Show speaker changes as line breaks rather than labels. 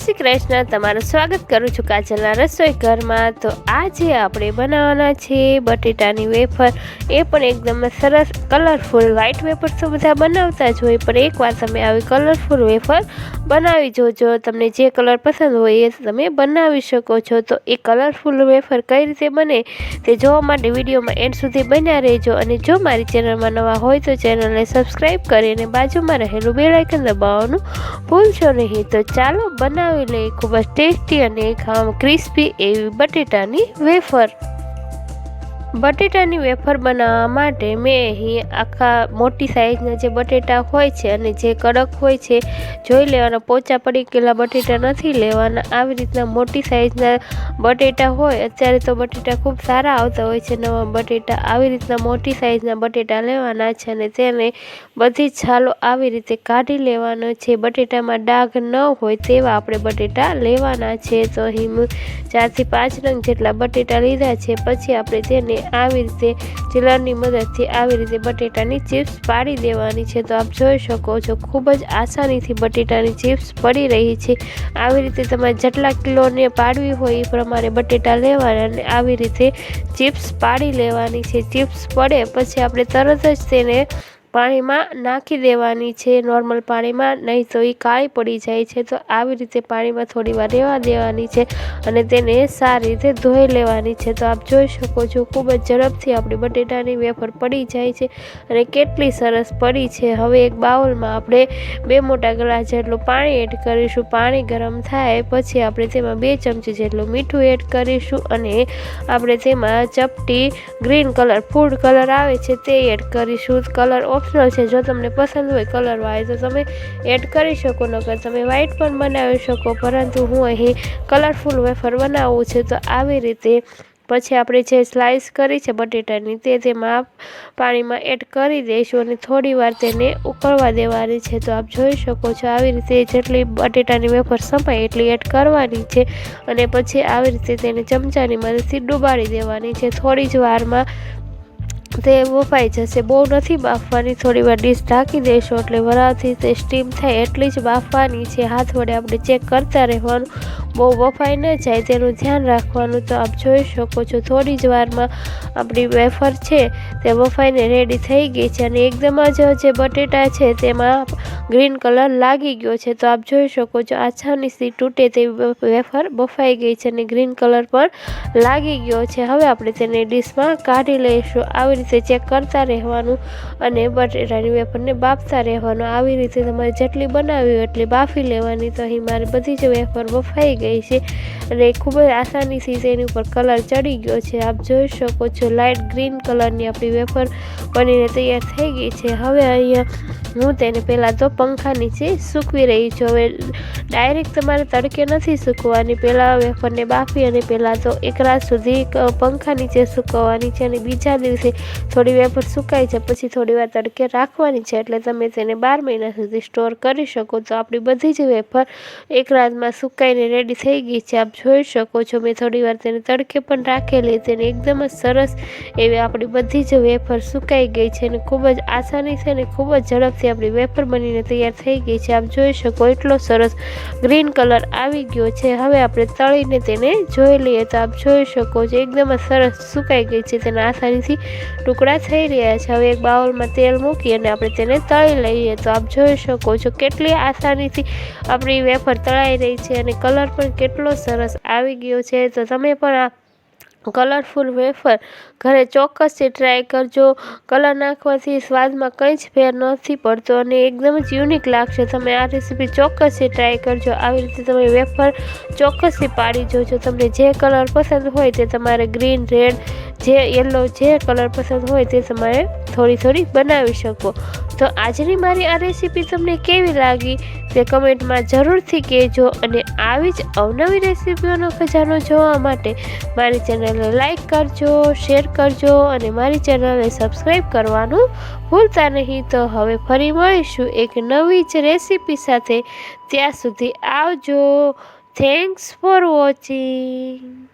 શ્રી કૃષ્ણ, તમારું સ્વાગત કરું છું કાજલના રસોઈ ઘરમાં. તો આજે આપણે બનાવવાના છે બટેટાની વેફર. એ પણ એકદમ સરસ કલરફુલ વ્હાઈટ વેફર તો બધા બનાવતા જ હોય, પણ એકવાર તમે આવી કલરફુલ વેફર બનાવી જોજો. તમને જે કલર પસંદ હોય એ તમે બનાવી શકો છો. તો એ કલરફુલ વેફર કઈ રીતે બને તે જોવા માટે વિડીયોમાં એન્ડ સુધી બન્યા રહેજો. અને જો મારી ચેનલમાં નવા હોય તો ચેનલને સબસ્ક્રાઈબ કરીને બાજુમાં રહેલું બેલાઇકન દબાવવાનું ભૂલશો નહીં. તો ચાલો બનાવી લઈએ ખૂબ જ ટેસ્ટી અને ખાવામાં ક્રિસ્પી એવી બટેટાની વેફર. બટેટાની વેફર બનાવવા માટે મેં અહીં આખા મોટી સાઈઝના જે બટેટા હોય છે અને જે કડક હોય છે, જોઈ લેવાના. પોચા પડી ગયેલા બટેટા નથી લેવાના. આવી રીતના મોટી સાઈઝના બટેટા હોય, અત્યારે તો બટેટા ખૂબ સારા આવતા હોય છે. નવા બટેટા આવી રીતના મોટી સાઈઝના બટેટા લેવાના છે અને તેને બધી છાલો આવી રીતે કાઢી લેવાનો છે. બટેટામાં ડાઘ ન હોય તેવા આપણે બટેટા લેવાના છે. તો અહીં ચારથી પાંચ રંગ જેટલા બટેટા લીધા છે. પછી આપણે તેને આવી રીતે ચીલરની મદદથી આવી રીતે બટેટાની ચિપ્સ પાડી દેવાની છે. તો આપ જોઈ શકો છો, ખૂબ જ આસાનીથી બટેટાની ચિપ્સ પડી રહી છે. આવી રીતે તમારે જેટલા કિલોને પાડવી હોય એ પ્રમાણે બટેટા લેવાના અને આવી રીતે ચિપ્સ પાડી લેવાની છે. ચિપ્સ પડે પછી આપણે તરત જ તેને પાણીમાં નાખી દેવાની છે. નોર્મલ પાણીમાં નહીં તો એ કાળી પડી જાય છે. તો આવી રીતે પાણીમાં થોડી વાર રહેવા દેવાની છે અને તેને સારી રીતે ધોઈ લેવાની છે. તો આપ જોઈ શકો છો, ખૂબ જ ઝડપથી આપણી બટેટાની વેફર પડી જાય છે અને કેટલી સરસ પડી છે. હવે એક બાઉલમાં આપણે બે મોટા ગ્લાસ જેટલું પાણી એડ કરીશું. પાણી ગરમ થાય પછી આપણે તેમાં બે ચમચી જેટલું મીઠું એડ કરીશું અને આપણે તેમાં ચપટી, ગ્રીન કલર, ફૂડ કલર આવે છે તે એડ કરીશું. કલર ઓપ્શનલ છે. જો તમને પસંદ હોય કલરવાળી તો તમે એડ કરી શકો, નકર તમે વ્હાઇટ પણ બનાવી શકો. પરંતુ હું અહીં કલરફુલ વેફર બનાવવું છે. તો આવી રીતે પછી આપણે જે સ્લાઇસ કરી છે બટેટાની તે તેમાં પાણીમાં એડ કરી દઈશું અને થોડી વાર તેને ઉકળવા દેવાની છે. તો આપ જોઈ શકો છો આવી રીતે જેટલી બટેટાની વેફર સમાય એટલી એડ કરવાની છે અને પછી આવી રીતે તેને ચમચાની મદદથી ડુબાડી દેવાની છે. થોડી જ વારમાં તે બફાઈ જશે. બહુ નથી બાફવાની. થોડી વાર ડીશ ઢાંકી દઈશું એટલે વરાળથી તે સ્ટીમ થાય એટલી જ બાફવાની છે. હાથ વડે આપણે ચેક કરતા રહેવાનું. બહુ બફાઈ ન જાય તેનું ધ્યાન રાખવાનું તો આપ જોઈ શકો છો. થોડી જ વારમાં આપણી વેફર છે તે બફાઈને રેડી થઈ ગઈ છે અને એકદમ જ જે બટેટા છે તેમાં ગ્રીન કલર લાગી ગયો છે. તો આપ જોઈ શકો છો આછાનીથી તૂટે તેવી વેફર બફાઈ ગઈ છે અને ગ્રીન કલર પણ લાગી ગયો છે. હવે આપણે તેને ડીશમાં કાઢી લઈશું. આવી રીતે ચેક કરતા રહેવાનું અને બટેટાની વેફરને બાફતા રહેવાનું. આવી રીતે તમારે જેટલી બનાવી એટલી બાફી લેવાની. તો અહીં મારી બધી જ વેફર બફાઈ ગઈ છે અને ખૂબ જ આસાનીથી તેની ઉપર કલર ચડી ગયો છે. આપ જોઈ શકો છો લાઇટ ગ્રીન કલરની આપણી વેફર બનીને તૈયાર થઈ ગઈ છે. હવે અહીંયા હું તેને પહેલાં તો પંખા નીચે સૂકવી રહી છું. હવે ડાયરેક્ટ તમારે તડકે નથી સૂકવવાની પહેલાં વેફરને બાફી અને પહેલાં તો એક રાત સુધી પંખા નીચે સૂકવવાની છે અને બીજા દિવસે થોડી વેફર સુકાઈ છે પછી થોડી વાર તડકે રાખવાની છે. એટલે તમે તેને બાર મહિના સુધી સ્ટોર કરી શકો. તો આપણી બધી જ વેફર એક રાતમાં સુકાઈને રેડી થઈ ગઈ છે. આપ જોઈ શકો છો, મેં થોડી વાર તેને તડકે પણ રાખેલી તેને એકદમ જ સરસ એવી આપણી બધી જ વેફર સુકાઈ ગઈ છે અને ખૂબ જ આસાની છે અને ખૂબ જ ઝડપથી આપણી વેફર બનીને તૈયાર થઈ ગઈ છે. આપ જોઈ શકો એટલો સરસ ગ્રીન કલર આવી ગયો છે. હવે આપણે તળીને તેને જોઈ લઈએ તો આપ જોઈ શકો છો એકદમ જ સરસ સુકાઈ ગઈ છે. તેના આસાનીથી ટુકડા થઈ રહ્યા છે. હવે એક બાઉલમાં તેલ મૂકી અને આપણે તેને તળી લઈએ તો આપ જોઈ શકો છો કેટલી આસાનીથી આપણી વેફર તળાઈ રહી છે અને કલર પણ કેટલો સરસ આવી ગયો છે. તો તમે પણ આ કલરફુલ વેફર ઘરે ચોક્કસથી ટ્રાય કરજો. કલર નાખવાથી સ્વાદમાં કંઈ જ ફેર નથી પડતો અને એકદમ જ યુનિક લાગશે. તમે આ રેસીપી ચોક્કસથી ટ્રાય કરજો. આવી રીતે તમે વેફર ચોક્કસથી પાડી જોજો. તમને જે કલર પસંદ હોય તે તમારે ગ્રીન રેડ જે યલો જે કલર પસંદ હોય તે તમારે થોડી થોડી બનાવી શકો. તો આજની મારી આ રેસીપી તમને કેવી લાગી તે કમેન્ટમાં જરૂરથી કહેજો અને આવી જ અવનવી રેસીપીઓનો ખજાનો જોવા માટે મારી ચેનલને લાઈક કરજો શેર કરજો અને મારી ચેનલને સબસ્ક્રાઈબ કરવાનું ભૂલતા નહીં. તો હવે ફરી મળીશું એક નવી જ રેસીપી સાથે. ત્યાં સુધી આવજો. Thanks for watching